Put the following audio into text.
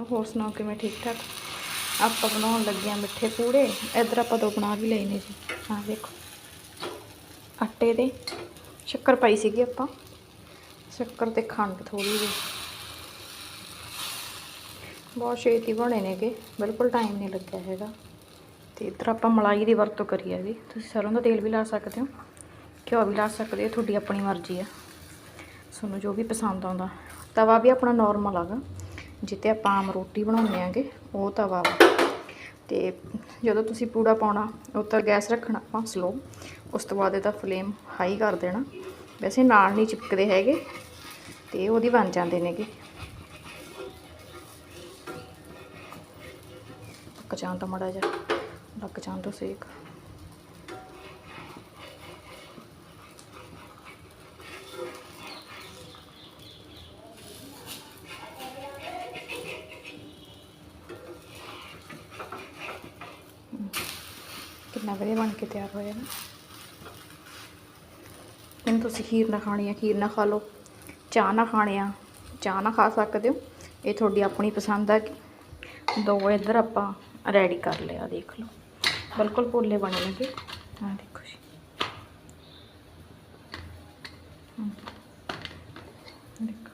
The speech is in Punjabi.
ਨੂੰ ਹੋਰ ਸੁਣਾਓ ਕਿਵੇਂ ਠੀਕ ਠਾਕ? ਆਪਾਂ ਬਣਾਉਣ ਲੱਗੇ ਆ ਮਿੱਠੇ ਪੂੜੇ। ਇੱਧਰ ਆਪਾਂ ਦੋ ਬਣਾ ਵੀ ਲਏ ਨੇ ਜੀ। ਆਹ ਦੇਖੋ ਆਟੇ ਦੇ। ਸ਼ੱਕਰ ਪਾਈ ਸੀਗੀ ਆਪਾਂ। ਸ਼ੱਕਰ ਤੇ ਖੰਡ ਥੋੜੀ ਜਿਹੀ। ਬਹੁਤ ਛੇਤੀ ਬਣੇ ਨੇਗੇ। ਬਿਲਕੁਲ ਟਾਈਮ ਨਹੀਂ ਲੱਗਿਆ ਹੈਗਾ। ਤੇ ਇੱਧਰ ਆਪਾਂ ਮਲਾਈ ਦੀ ਵਰਤੋਂ ਕਰੀ ਜੀ। ਤੁਸੀਂ ਸਰੋਂ ਦਾ ਤੇਲ ਵੀ ਲਾ ਸਕਦੇ ਹੋ। ਘਿਓ ਵੀ ਲਾ ਸਕਦੇ ਹੋ। ਤੁਹਾਡੀ ਆਪਣੀ ਮਰਜ਼ੀ ਆ। ਤੁਹਾਨੂੰ ਜੋ ਵੀ ਪਸੰਦ ਆਉਂਦਾ। ਤਵਾ ਵੀ ਆਪਣਾ ਨਾਰਮਲ ਹੈਗਾ ਜਿੱਤੇ ਆਪਾਂ ਆਮ ਰੋਟੀ ਬਣਾਉਂਦੇ ਆਂਗੇ, ਉਹ ਤਵਾ ਵਾ ਤੇ ਜਦੋਂ ਤੁਸੀਂ ਪੂੜਾ ਪਾਉਣਾ ਉੱਤੇ ਗੈਸ ਰੱਖਣਾ ਆਪਾਂ ਸਲੋ ਉਸ ਤੋਂ ਬਾਅਦ ਇਹਦਾ ਫਲੇਮ ਹਾਈ ਕਰ ਦੇਣਾ। ਵੈਸੇ ਨਾਲ ਨਹੀਂ ਚਿਪਕਦੇ ਹੈਗੇ, ਤੇ ਉਹਦੀ ਬਣ ਜਾਂਦੇ ਨੇਗੇ। ਪੱਕ ਜਾਣ ਤਾਂ ਮੜਾ ਜਾ ਲੱਗ ਜਾਣ ਤੋਂ ਸੇਕ। ਕਿੰਨਾ ਵਧੀਆ ਬਣ ਕੇ ਤਿਆਰ ਹੋਇਆ ਨਾ। ਇਹਨੂੰ ਤੁਸੀਂ ਖੀਰ ਨਾਲ ਖਾਣੀ ਆ, ਖੀਰ ਨਾਲ ਖਾ ਲਓ, ਚਾਹ ਨਾਲ ਖਾਣੀ ਆ, ਚਾਹ ਨਾਲ ਖਾ ਸਕਦੇ ਹੋ। ਇਹ ਤੁਹਾਡੀ ਆਪਣੀ ਪਸੰਦ ਹੈ ਕਿ ਦੋ ਇਧਰ ਆਪਾਂ ਰੈਡੀ ਕਰ ਲਿਆ, ਦੇਖ ਲਓ। ਬਿਲਕੁਲ ਪੋਲੇ ਬਣਨਗੇ ਆ ਦੇਖੋ ਜੀ। ਦੇਖੋ।